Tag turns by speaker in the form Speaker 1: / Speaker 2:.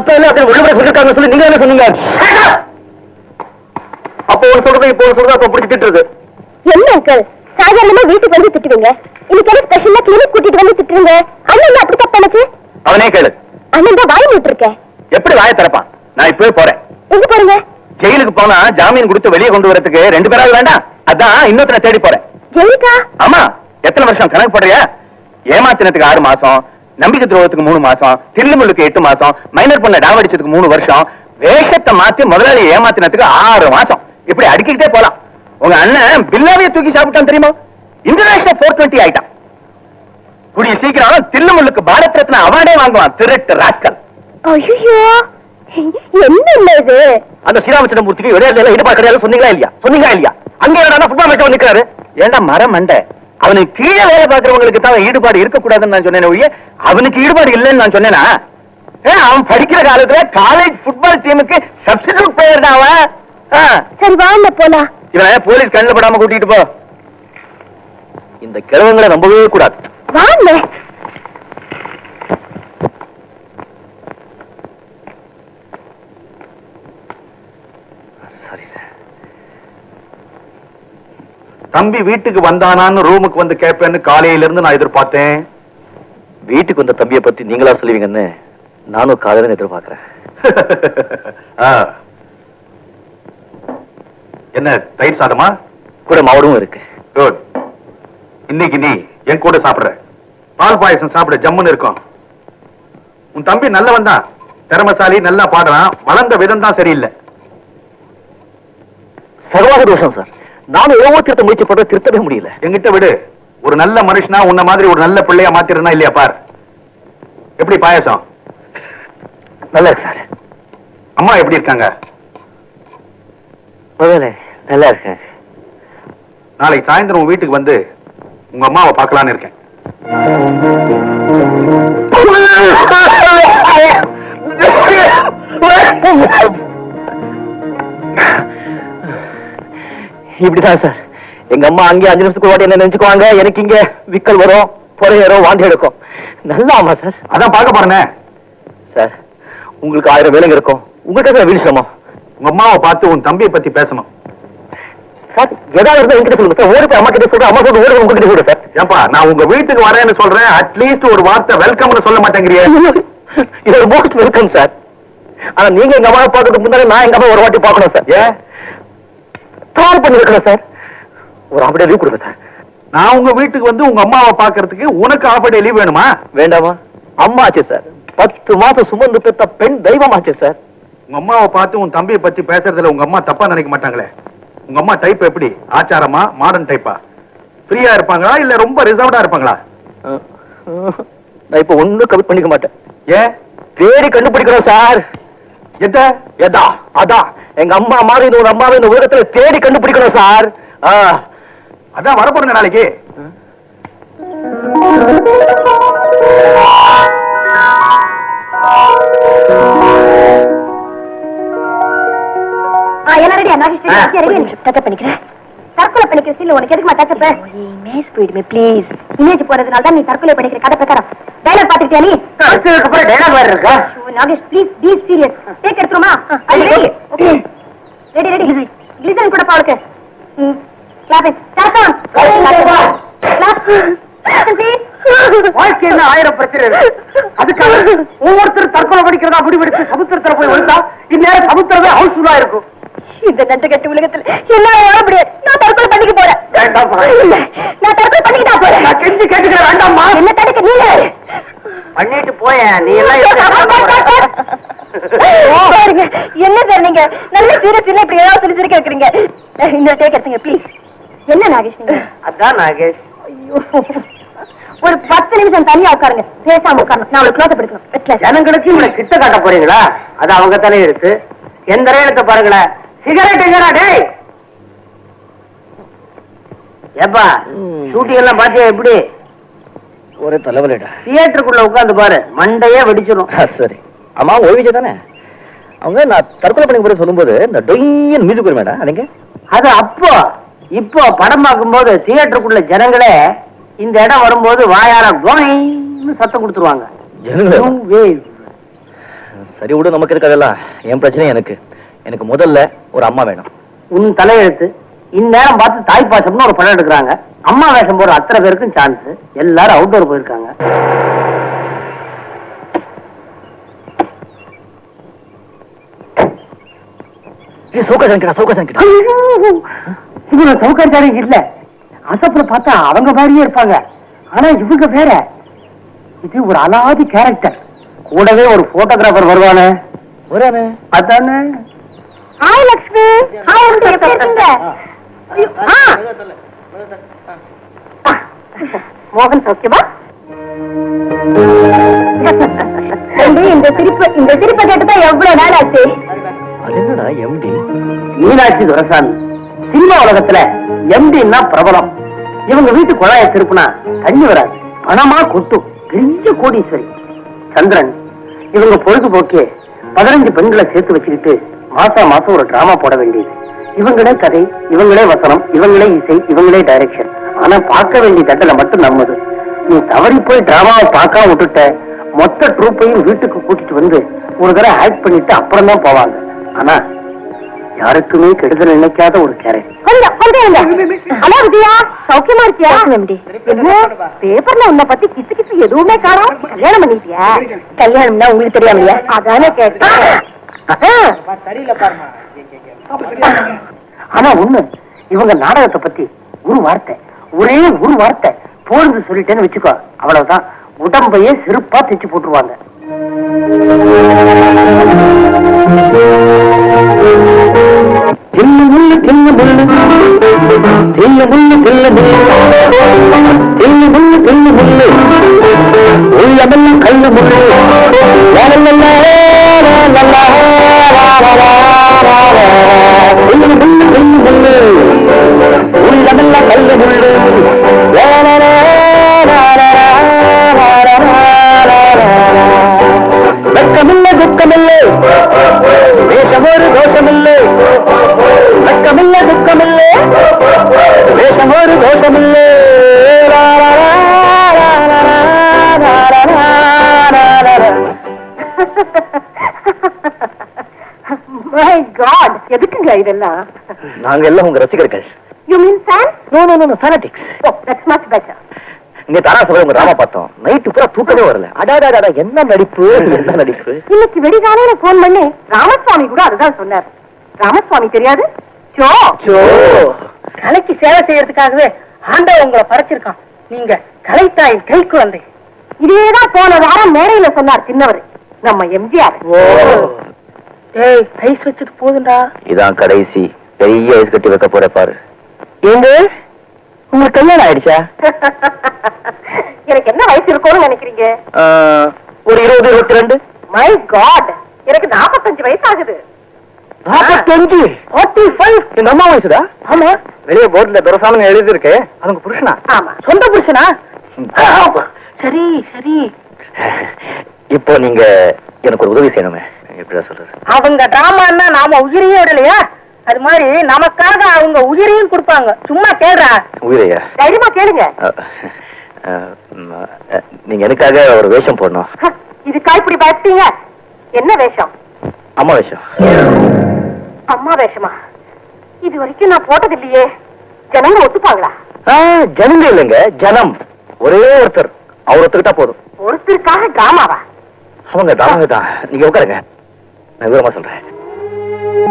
Speaker 1: அப்ப என்ன அப்படி உள்ளுக்குள்ள சொல்லிருக்காங்க சொல்லி நீங்க என்ன சொன்னீங்க? அப்போ ஒரு சொல்றது இப்போ ஒரு சொல்றது அப்ப பிடிச்சி திட்டுறது
Speaker 2: என்ன அங்கிள்? சாதாரணமா வீட்டுக்கு வந்து திட்டுவீங்க? இன்னைக்கு என்ன ஸ்பெஷலா கிளினிக் கூட்டிட்டு வந்து திட்டுறீங்க? அண்ணன் என்ன அப்படி தப்பு பண்ணுச்சு
Speaker 1: அவனே கேளு.
Speaker 2: அண்ணன் தான் வாய் விட்டு இருக்கேன்
Speaker 1: எப்படி வாயை திறப்பான்? நான் இப்பவே போறேன்.
Speaker 2: எங்க போறீங்க?
Speaker 1: ஜெயிலுக்கு போனா ஜாமீன் கொடுத்து வெளியே கொண்டு வரதுக்கு ரெண்டு பேராவது வேண்டாம். அதான் இன்னொருத்தனை தேடி போறேன்.
Speaker 2: ஜெயிக்கா
Speaker 1: ஆமா. எத்தனை வருஷம் கணக்கு போடுறியா? ஏமாத்தினத்துக்கு ஆறு மாசம் நம்பிக்கை துரோகத்துக்கு மூணு மாசம் தில்லுமுள்ளுக்கு எட்டு மாசம் மைனர் பொண்ணை டாவடிச்சதுக்கு மூணு வருஷம் வேஷத்தை மாத்தி முதலாளி ஏமாத்தினத்துக்கு ஆறு மாசம். இப்படி அடிக்கிட்டே போலாம். உங்க அண்ணன் பில்லாவைய தூக்கி சாப்பிட்டான் தெரியுமா? இன்டர்நேஷனல் போர் டுவெண்ட்டி ஆயிட்டான். கூடிய சீக்கிரம் தில்லுமுள்ளுக்கு பாரத் ரத்னா அவார்டே வாங்குவான் திருட்டு ராஸ்கல்.
Speaker 2: ஐயோ என்ன இது?
Speaker 1: அந்த ஸ்ரீராமச்சந்திரமூர்த்திக்கு விளையாட்டுல ஈடுபாடு கிடையாது சொன்னீங்களா இல்லையா? சொன்னீங்களா இல்லையா? அங்க என்னடா ஃபுட்பால் மேட்ச் நிக்கிறாரு ஏன்டா மரம் மண்டை அவனுக்கு கீழே வேலை பார்க்கறவங்களுக்கு தான் ஈடுபாடு இருக்கக்கூடாதுன்னு நான் சொன்னேன் ஒழிய அவனுக்கு ஈடுபாடு இல்லைன்னு நான் சொன்னேனா? அவன் படிக்கிற காலத்துல காலேஜ் ஃபுட்பால் டீமுக்கு சப்ஸ்டிடியூட் பிளேயர் தான் அவன்.
Speaker 2: சரி வாங்க போலாம்.
Speaker 1: இவனை போலீஸ் கண்ணில் படாம கூட்டிட்டு போ. இந்த கிழவங்களை நம்பவே கூடாது.
Speaker 2: வாங்க.
Speaker 3: தம்பி வீட்டுக்கு வந்தானான்னு ரூமுக்கு வந்து கேட்பேன்னு காலையில இருந்து நான் எதிர்பார்த்தேன்.
Speaker 1: வீட்டுக்கு வந்த தம்பியை பத்தி நீங்களா சொல்லுவீங்கன்னு நானும் காதலன்னு எதிர்பார்க்கிறேன்.
Speaker 3: என்ன தயிர் சாதமா?
Speaker 1: கூட மாவடும் இருக்கு.
Speaker 3: குட் இன்னைக்கு நீ என் கூட சாப்பிடுற. பால் பாயசம் சாப்பிட ஜம்முன்னு இருக்கும். உன் தம்பி நல்லவன் தான். திறமசாலி நல்லா பாடுறான். வளர்ந்த விதம் தான் சரியில்லை.
Speaker 1: சர்வாக தோஷம் சார். நானும் எவ்வளவோ திருத்த முயற்சி பண்ற திருத்தவே முடியல.
Speaker 3: என்கிட்ட விடு. ஒரு நல்ல மனுஷனா உன்ன மாதிரி ஒரு நல்ல பிள்ளையா மாத்திரனா இல்லையா பார். எப்படி பாயசம்?
Speaker 1: நல்லா இருக்கு சார்.
Speaker 3: அம்மா எப்படி இருக்காங்க?
Speaker 1: முதல்ல நல்லா இருக்கேன்.
Speaker 3: நாளைக்கு சாயந்தரம் உன் வீட்டுக்கு வந்து உங்க அம்மாவை பார்க்கலான்னு இருக்கேன்.
Speaker 1: இப்படிதான் சார். எங்க அம்மா அங்கே அஞ்சு நிமிஷத்துக்கு வாட்டி என்ன நினைச்சுக்குவாங்க. எனக்கு இங்க விக்கல் வரும் புறையேறும் வாந்தி எடுக்கும். நல்லா ஆமா சார்.
Speaker 3: அதான் பார்க்க போறேனே.
Speaker 1: சார் உங்களுக்கு ஆயிரம் வேலைங்க இருக்கும். உங்ககிட்ட சார் வீடு சிரமம்.
Speaker 3: உங்க அம்மாவை பார்த்து உன் தம்பியை பத்தி பேசணும்.
Speaker 1: சார் ஏதாவது இருந்தா என்கிட்ட சொல்லுங்க சார். ஓடி போய் அம்மா கிட்ட சொல்றேன். அம்மா சொல்றது ஓடி உங்ககிட்ட சொல்றேன் சார்.
Speaker 3: ஏப்பா நான் உங்க வீட்டுக்கு வரேன்னு சொல்றேன். அட்லீஸ்ட் ஒரு வார்த்தை வெல்கம்னு சொல்ல மாட்டேங்கிறியே.
Speaker 1: இது ஒரு மோஸ்ட் வெல்கம் சார் ஆனா நீங்க எங்க அம்மாவை பார்க்கறதுக்கு முன்னாடி நான் எங்க அம்மா ஒரு வாட்டி பார்க்கணும் சார்
Speaker 3: ஏன்?
Speaker 1: கால் பண்ணி வைக்கணும் சார் ஒரு அப்படியே லீவ் கொடுங்க சார்
Speaker 3: நான் உங்க வீட்டுக்கு வந்து உங்க அம்மாவை பார்க்கறதுக்கு உனக்கு ஆஃப் டே லீவ் வேணுமா?
Speaker 1: வேண்டாமா? அம்மா ஆச்சு சார் பத்து மாசம் சுமந்து பெத்த பெண் தெய்வம் ஆச்சு சார்
Speaker 3: உங்க அம்மாவை பார்த்து உன் தம்பியை பத்தி பேசுறதுல உங்க அம்மா தப்பா நினைக்க மாட்டாங்களே. உங்க அம்மா டைப் எப்படி? ஆச்சாரமா மாடர்ன் டைப்பா ஃப்ரீயா இருப்பாங்களா இல்ல ரொம்ப ரிசர்வ்டா இருப்பாங்களா?
Speaker 1: நான் இப்ப ஒண்ணும் கமிட் பண்ணிக்க மாட்டேன்.
Speaker 3: ஏன்?
Speaker 1: தேடி கண்டுபிடிக்கிறோம் சார்
Speaker 3: எத?
Speaker 1: எதா? அதான் எங்க அம்மா மாதிரி இந்த ஒரு அம்மாவை இந்த உலகத்துல தேடி கண்டுபிடிக்கிறோம் சார். ஆ.
Speaker 3: அதான் வரப்போறேங்க நாளைக்கு.
Speaker 2: தற்கொலை பண்ணிக்கிற சீல் உனக்கு எதுக்குமா இமேஜ் போயிடுமே ப்ளீஸ் இமேஜ் போறதுனால தான் நீ தற்கொலை பண்ணிக்கிற கதை பிரகாரம். டைலாக் பாத்துக்கிட்டியா நீ?
Speaker 1: அப்புறம் டைலாக் வேற இருக்கா?
Speaker 2: ஐயோ, Nagesh please be serious take எடுத்துருமா ready okay ready ready glycerin கூட பாவுக்கு ம். கிளாப் தரக்கம் கிளாப்
Speaker 1: வாழ்க்கை என்ன ஆயிரம் பிரச்சனை அதுக்காக ஒவ்வொருத்தரும் தற்கொலை படிக்கிறதா முடிவெடுத்து சமுத்திரத்துல போய் விழுந்தா இந்நேரம் சமுத்திரமே ஹவுஸ்ஃபுல்லா இருக்கும்.
Speaker 2: இந்த நஞ்ச கட்டு உலகத்துல என்னால வாழ முடியாது. நான் தற்கொலை பண்ணிக்க போறேன். நான் தற்கொலை பண்ணிக்கிட்டா போறேன்.
Speaker 1: நான் கெஞ்சி கேட்டுக்கிறேன் வேண்டாம்மா.
Speaker 2: என்ன தடுக்க நீங்க?
Speaker 1: பண்ணிட்டு போய நீ
Speaker 2: என்ன சார் நீங்க? நல்ல சீரியஸ் இப்படி ஏதாவது சொல்லி சிரிக்க வைக்கிறீங்க? இந்த டேக் எடுத்துங்க ப்ளீஸ் என்ன நாகேஷ் நீங்க?
Speaker 1: அதான் நாகேஷ்.
Speaker 2: ஐயோ. ஒரு பத்து நிமிஷம் தனியா உட்காருங்க. பேசாம உட்காரணும் நான் உங்களுக்கு க்ளோஸ் எடுக்கணும்.
Speaker 1: ஜனங்களுக்கு இவனை கிட்ட காட்ட போறீங்களா? அது அவங்க தானே இருக்கு. எந்த ரேலத்தை பாருங்களேன் சிகரெட் எங்கடா டேய் ஏப்பா ஷூட்டிங் எல்லாம் பாத்தியா எப்படி?
Speaker 4: ஒரே தலைவலிடா.
Speaker 1: தியேட்டருக்குள்ள உட்கார்ந்து பாரு மண்டையே வெடிச்சிடும்
Speaker 4: சரி. அம்மா ஓய்விச்சு தானே? அவங்க நான் தற்கொலை பண்ணி கூட சொல்லும்போது இந்த டொய்யன் மியூசிக் வரும் மேடம் அதுங்க
Speaker 1: அது அப்போ இப்போ படம் பார்க்கும்போது தியேட்டருக்குள்ள ஜனங்களே இந்த இடம் வரும்போது வாயார கோயின்னு சத்தம் கொடுத்துருவாங்க. சரி விடு நமக்கு இருக்கதெல்லாம் என் பிரச்சனை எனக்கு. எனக்கு முதல்ல ஒரு அம்மா வேணும்.
Speaker 4: உன் தலையெழுத்து. இந்நேரம் பார்த்து தாய் பாசம்னு ஒரு படம் எடுக்கிறாங்க. அம்மா வேஷம் போற அத்தனை பேருக்கும் சான்ஸ் எல்லாரும் அவுட்டோர் போயிருக்காங்க. இவங்க இல்ல. அசப்புல பார்த்தா அவங்க மாதிரியே இருப்பாங்க. ஆனா இவங்க வேற. இது ஒரு அலாதி கேரக்டர் கூடவே ஒரு போட்டோகிராஃபர் வருவானே.
Speaker 1: வரானே.
Speaker 4: அதானே.
Speaker 5: ஹாய் லக்ஷ்மி. மோகன் சௌக்கியமா? இந்த சிரிப்பு இந்த சிரிப்பை கேட்டுதான் எவ்வளவு நாள் ஆச்சு?
Speaker 1: அது என்னடா எம்டி
Speaker 4: மீனாட்சி துரசாமி. சினிமா உலகத்துல எம்டின்னா பிரபலம். இவங்க வீட்டு குழாய திருப்புனா தண்ணி வராது. பணமா கொட்டும் பெரிய கோடீஸ்வரி. சந்திரன் இவங்க பொழுதுபோக்கே பதினஞ்சு பெண்களை சேர்த்து வச்சுக்கிட்டு மாசா மாசம் ஒரு டிராமா போட வேண்டியது. இவங்களே கதை இவங்களே வசனம் இவங்களே இசை இவங்களே டைரக்ஷன் ஆனா பார்க்க வேண்டிய தட்டல மட்டும் நம்மது. நீ தவறி போய் டிராமாவை பார்க்காம விட்டுட்ட மொத்த ட்ரூப்பையும் வீட்டுக்கு கூட்டிட்டு வந்து ஒரு தடவை ஆக்ட் பண்ணிட்டு அப்புறம் தான் போவாங்க. ஆனா யாருக்குமே கெடுதல் நினைக்காத ஒரு கேரக்டர்.
Speaker 5: சௌக்கியமா இருக்கியா? பேப்பர்ல உன்னை பத்தி கிசு கிசு எதுவுமே காணோம். கல்யாணம் பண்ணிட்டியா? கல்யாணம்னா உங்களுக்கு தெரியாமலையா அதானே கேட்டேன்.
Speaker 4: ஆனா ஒண்ணு இவங்க நாடகத்தை பத்தி ஒரு வார்த்தை ஒரே ஒரு வார்த்தை போருந்து சொல்லிட்டேன்னு வச்சுக்கோ அவ்வளவுதான். உடம்பையே செருப்பா தைச்சு போட்டுருவாங்க. தில்லு முள்ளு தில்லு முள்ளு. துக்கமில்ல துக்கமில்ல வேஷம்
Speaker 5: ஒரு கோஷமில்ல எதுக்குங்க இதெல்லாம்
Speaker 1: நாங்க எல்லாம் உங்க ரசிகர்கள்
Speaker 5: you mean fan oh that's much better
Speaker 1: நீ தரா உங்க ராமா பார்த்தோம் நைட்டு வரல அடாடாடா என்ன நடிப்பு என்ன நடிப்பு
Speaker 5: இன்னைக்கு ராமசுவாமி கூட அதுதான் சொன்னார் ராமசுவாமி தெரியாது
Speaker 4: கலைக்கு சேவை செய்யறதுக்காகவே ஆண்டவன் உங்களை படைச்சிருக்கான். நீங்க கலைத்தாயின் கை குழந்தை.
Speaker 5: இதேதான் போன வாரம் மேடையில சொன்னார் சின்னவர் நம்ம எம்ஜிஆர்.
Speaker 4: ஐஸ் வச்சுட்டு போதுண்டா
Speaker 1: இதான் கடைசி பெரிய ஐஸ் கட்டி வைக்க போற பாரு.
Speaker 4: ஏங்க? உங்களுக்கு கல்யாணம் ஆயிடுச்சா?
Speaker 5: எனக்கு என்ன வயசு இருக்கும்னு நினைக்கிறீங்க?
Speaker 1: ஒரு இருபது இருபத்தி ரெண்டு.
Speaker 5: மை காட் எனக்கு நாற்பத்தஞ்சு வயசு ஆகுது.
Speaker 1: நாற்பத்தஞ்சு ஃபார்ட்டி ஃபைவ் எங்க அம்மா வயசுடா?
Speaker 4: ஆமா.
Speaker 1: வெளியே போர்டுல எழுதி இருக்கு அவங்க புருஷனா?
Speaker 5: ஆமா.
Speaker 4: சொந்த புருஷனா? சரி சரி.
Speaker 1: இப்போ நீங்க எனக்கு ஒரு உதவி செய்யணுமே. எப்படிதான் சொல்றது?
Speaker 4: அவங்க டிராமான்னா நாம உயிரையே விடலையா? அது மாதிரி நமக்காக அவங்க உயிரையும் கொடுப்பாங்க. சும்மா கேடுறா
Speaker 1: உயிரையா?
Speaker 5: தைரியமா கேளுங்க.
Speaker 1: நீங்க எனக்காக ஒரு வேஷம் போடணும்.
Speaker 5: ஹ, இதுக்கா இப்படி பயப்பட்டீங்க. என்ன வேஷம்?
Speaker 1: அம்மா வேஷம்
Speaker 5: அம்மா வேஷமா இது வரைக்கும் நான் போட்டது இல்லையே. ஜனங்க ஒத்துப்பாங்களா?
Speaker 1: ஜனங்க இல்லைங்க ஜனம். ஒரே ஒருத்தர். அவர் ஒத்துக்கிட்டா போதும்.
Speaker 5: ஒருத்தருக்காக டிராமாவா
Speaker 1: அவங்க தாங்க தான். நீங்க உட்காருங்க. நான் விவரமா சொல்றேன்.